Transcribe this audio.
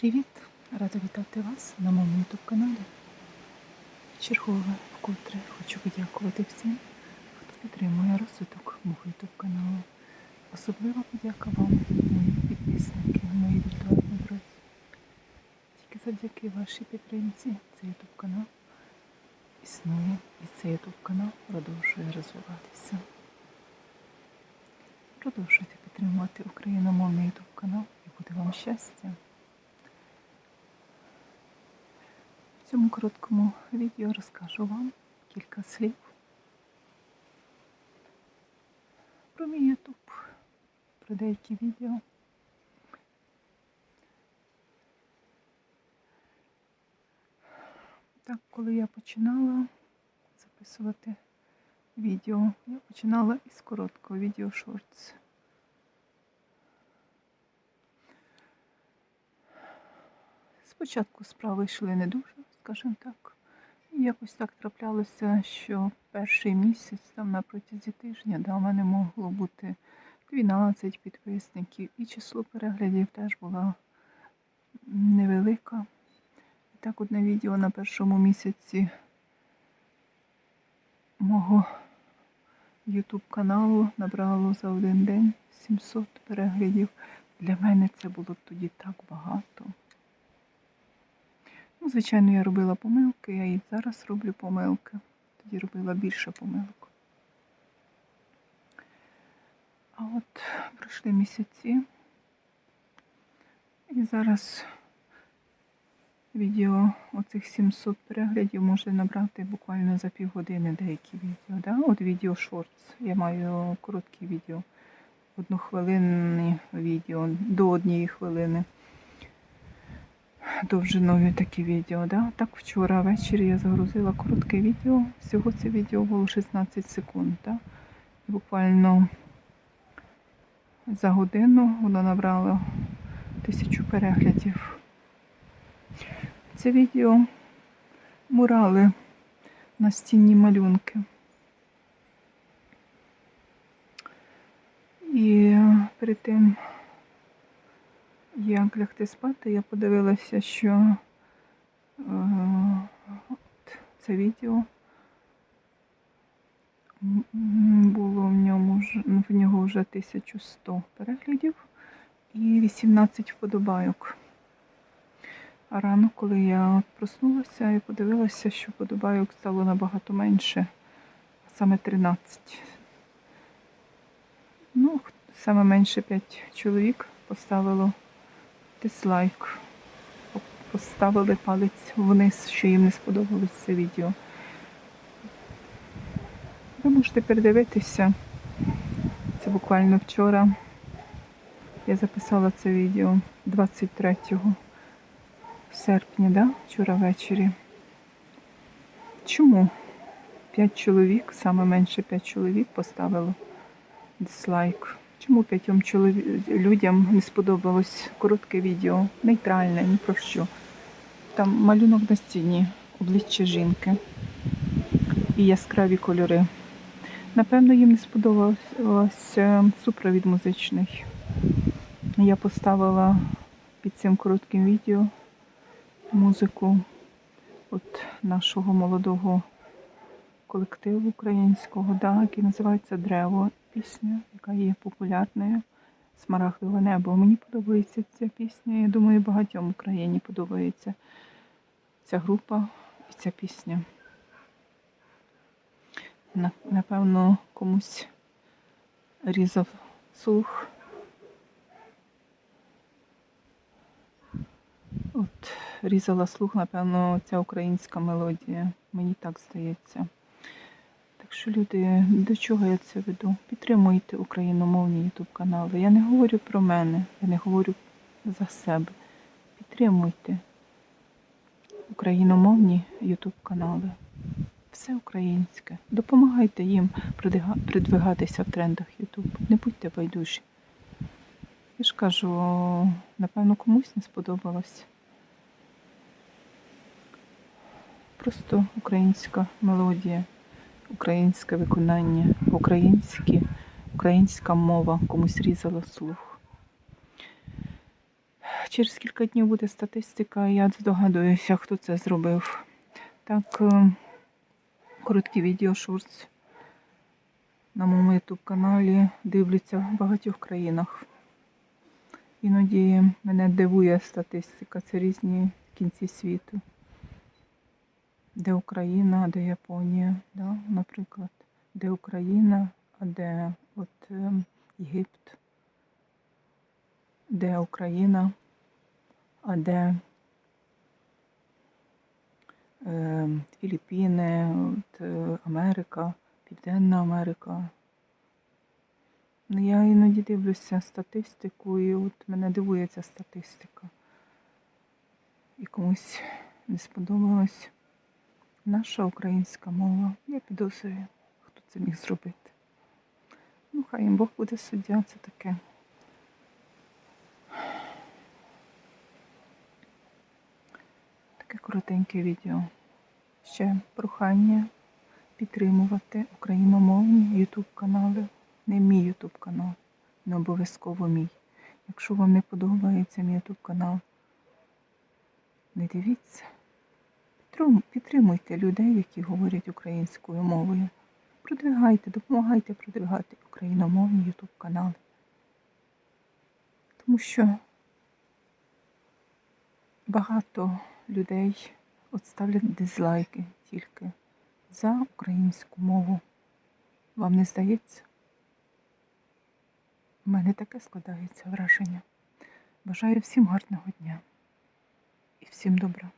Привіт! Рада вітати вас на моєму YouTube каналі. Чергове вкотре хочу подякувати всім, хто підтримує розвиток мого YouTube каналу. Особливо подяка вам, мої підписники, мої віртуальні друзі. Тільки завдяки вашій підтримці цей YouTube канал існує і цей YouTube канал продовжує розвиватися. Продовжуйте підтримувати україномовний YouTube канал і буде вам щастя. В цьому короткому відео розкажу вам кілька слів про мій YouTube, про деякі відео. Так, коли я починала записувати відео, я починала із короткого відео шортс. Спочатку справи йшли не дуже, скажімо так. Якось так траплялося, що перший місяць, там на протязі тижня, да, в мене могло бути 12 підписників, і число переглядів теж було невелика. І так одне відео на першому місяці мого YouTube каналу набрало за один день 700 переглядів. Для мене це було тоді так багато. Звичайно, я робила помилки, я і зараз роблю помилки. Тоді робила більше помилок. А от пройшли місяці. І зараз відео оцих 700 переглядів може набрати буквально за півгодини деякі відео. Да? От відео шортс. Я маю короткі відео. Однохвилинні відео до однієї хвилини довжиною такі відео. Да? Так вчора ввечері я загрузила коротке відео. Всього це відео було 16 секунд. Да? І буквально за годину воно набрало тисячу переглядів. Це відео мурали на стінні малюнки. І перед тим як лягти спати, я подивилася, що е, от це відео було в ньому ну, в нього вже 1100 переглядів і 18 вподобайок. А рано, коли я проснулася і подивилася, що вподобайок стало набагато менше, а саме 13. Ну, саме менше 5 чоловік поставило дизлайк. Поставили палець вниз, що їм не сподобалось це відео. Ви можете передивитися. Це буквально вчора. Я записала це відео 23 серпня, да? вчора ввечері. Чому? 5 чоловік, саме менше 5 чоловік поставило дизлайк. Чому п'ятьом людям не сподобалось коротке відео, нейтральне, ні про що. Там малюнок на стіні, обличчя жінки і яскраві кольори. Напевно, їм не сподобався супровід музичний. Я поставила під цим коротким відео музику от нашого молодого колективу українського, да, який називається Древо. Пісня, яка є популярною. Смарагдове небо. Мені подобається ця пісня. Я думаю, багатьом Україні подобається ця група і ця пісня. Напевно, комусь різав слух. От різала слух, напевно, ця українська мелодія. Мені так здається. Так що, люди, до чого я це веду? Підтримуйте україномовні ютуб канали. Я не говорю про мене, я не говорю за себе. Підтримуйте україномовні ютуб канали. Все українське. Допомагайте їм продвигатися в трендах Ютуб. Не будьте байдужі. Я ж кажу, напевно, комусь не сподобалось. Просто українська мелодія українське виконання, українські, українська мова комусь різала слух. через кілька днів буде статистика, я здогадуюся, хто це зробив. Так, е, короткі відео шортс на моєму ютуб каналі дивляться в багатьох країнах. Іноді мене дивує статистика, це різні кінці світу. Де Україна, а де Японія, да, наприклад, де Україна, а де от е, Єгипт, де Україна, а де е, Філіппіни, от, е, Америка, Південна Америка. Ну, я іноді дивлюся статистику, і от мене дивує ця статистика. І комусь не сподобалась наша українська мова. Я підозрюю, хто це міг зробити. Ну, хай їм Бог буде суддя, це таке. Таке коротеньке відео. Ще прохання підтримувати україномовні YouTube канали. Не мій YouTube канал, не обов'язково мій. Якщо вам не подобається мій YouTube канал, не дивіться. Підтрим- Підтримуйте людей, які говорять українською мовою. Продвигайте, допомагайте продвигати україномовні YouTube канали. Тому що багато людей от ставлять дизлайки тільки за українську мову. Вам не здається? У мене таке складається враження. Бажаю всім гарного дня і всім добра.